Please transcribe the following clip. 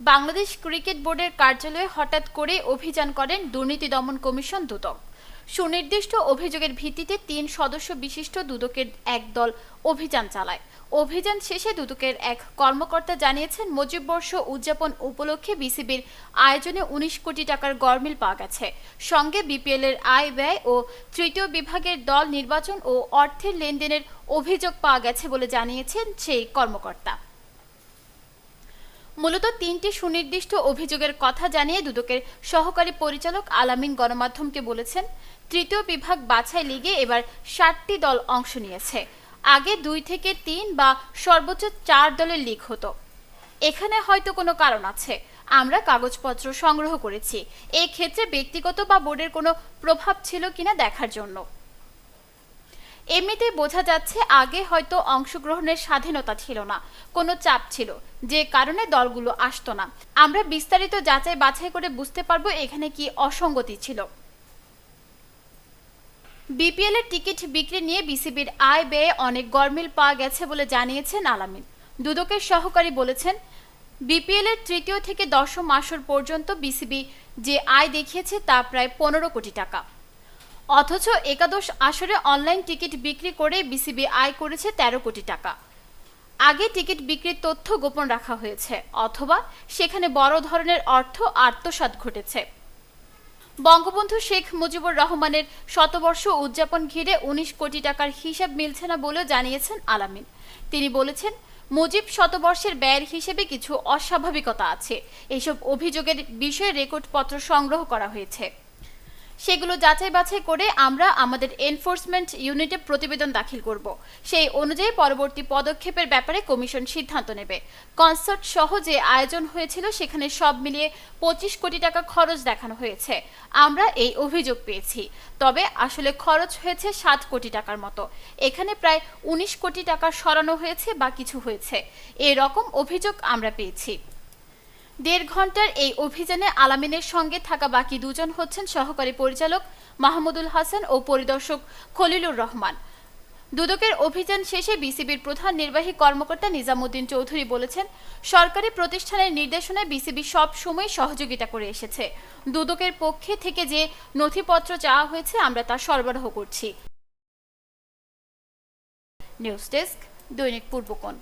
Bangladesh cricket বোর্ডের কার্যালয়ে হঠাৎ করে অভিযান করেন দুর্নীতি দমন কমিশন দুদক। সুনির্দিষ্ট অভিযোগের ভিত্তিতে তিন সদস্য বিশিষ্ট দুদকের এক দল অভিযান চালায়। অভিযান শেষে দুদকের এক কর্মকর্তা জানিয়েছেন, মুজিব বর্ষ উদযাপন উপলক্ষে বিসিবির আয়োজনে উনিশ কোটি টাকার গরমিল পাওয়া গেছে। সঙ্গে বিপিএল এর আয় ব্যয় ও তৃতীয় বিভাগের দল নির্বাচন ও অর্থের লেনদেনের অভিযোগ পাওয়া গেছে বলে জানিয়েছেন সেই কর্মকর্তা। মূলত তিনটি সুনির্দিষ্ট অভিযোগের কথা জানিয়ে দুদকের সহকারী পরিচালক আলামিন গণমাধ্যমকে বলেছেন, তৃতীয় বিভাগ বাছাই লিগে এবার ষাটটি দল অংশ নিয়েছে। আগে দুই থেকে তিন বা সর্বোচ্চ চার দলের লিগ হতো। এখানে হয়তো কোনো কারণ আছে। আমরা কাগজপত্র সংগ্রহ করেছি। এই ক্ষেত্রে ব্যক্তিগত বা বোর্ডের কোনো প্রভাব ছিল কিনা দেখার জন্য। এমনিতেই বোঝা যাচ্ছে আগে হয়তো অংশগ্রহণের স্বাধীনতা ছিল না, কোনো চাপ ছিল, যে কারণে দলগুলো আসতো না। আমরা বিস্তারিত যাচাই বাছাই করে বুঝতে পারব এখানে কি অসঙ্গতি ছিল। বিপিএল এর টিকিট বিক্রি নিয়ে বিসিবির আয় ব্যয়ে অনেক গরমিল পাওয়া গেছে বলে জানিয়েছেন আলামিন। দুদকের সহকারী বলেছেন, বিপিএল এর তৃতীয় থেকে দশম আসর পর্যন্ত বিসিবি যে আয় দেখিয়েছে তা প্রায় পনেরো কোটি টাকা। অথচ একাদশ আসরে অনলাইন টিকিট বিক্রি করে বিসিবি আয় করেছে তেরো কোটি টাকা। আগে টিকিট বিক্রির তথ্য গোপন রাখা হয়েছে, অথবা সেখানে বড় ধরনের অর্থ আত্মসাৎ ঘটেছে। বঙ্গবন্ধু শেখ মুজিবুর রহমানের শতবর্ষ উদযাপন ঘিরে উনিশ কোটি টাকার হিসাব মিলছে না বলেও জানিয়েছেন আলামিন। তিনি বলেছেন, মুজিব শতবর্ষের ব্যয়ের হিসেবে কিছু অস্বাভাবিকতা আছে। এসব অভিযোগের বিষয়ে রেকর্ডপত্র সংগ্রহ করা হয়েছে। সেগুলো যাচাই বাছাই করে আমরা আমাদের এনফোর্সমেন্ট ইউনিটে প্রতিবেদন দাখিল করব। সেই অনুযায়ী পরবর্তী পদক্ষেপের ব্যাপারে কমিশন সিদ্ধান্ত নেবে। কনসার্ট সহ যে আয়োজন হয়েছিল, সেখানে সব মিলিয়ে পঁচিশ কোটি টাকা খরচ দেখানো হয়েছে। আমরা এই অভিযোগ পেয়েছি। তবে আসলে খরচ হয়েছে সাত কোটি টাকার মতো। এখানে প্রায় উনিশ কোটি টাকা সরানো হয়েছে বা কিছু হয়েছে। এরকম অভিযোগ আমরা পেয়েছি। দেড় ঘণ্টার এই অভিযানে আলামিনের সঙ্গে থাকা বাকি দুজন হচ্ছেন সহকারী পরিচালক মাহমুদুল হাসান ও পরিদর্শক খলিলুর রহমান। দুদকের অভিযান শেষে বিসিবির প্রধান নির্বাহী কর্মকর্তা নিজামুদ্দিন চৌধুরী বলেছেন, সরকারি প্রতিষ্ঠানের নির্দেশনায় বিসিবি সব সময় সহযোগিতা করে এসেছে। দুদকের পক্ষে থেকে যে নথিপত্র চাওয়া হয়েছে, আমরা তা সরবরাহ করছি। নিউজ ডেস্ক দৈনিক পূর্বকোণ।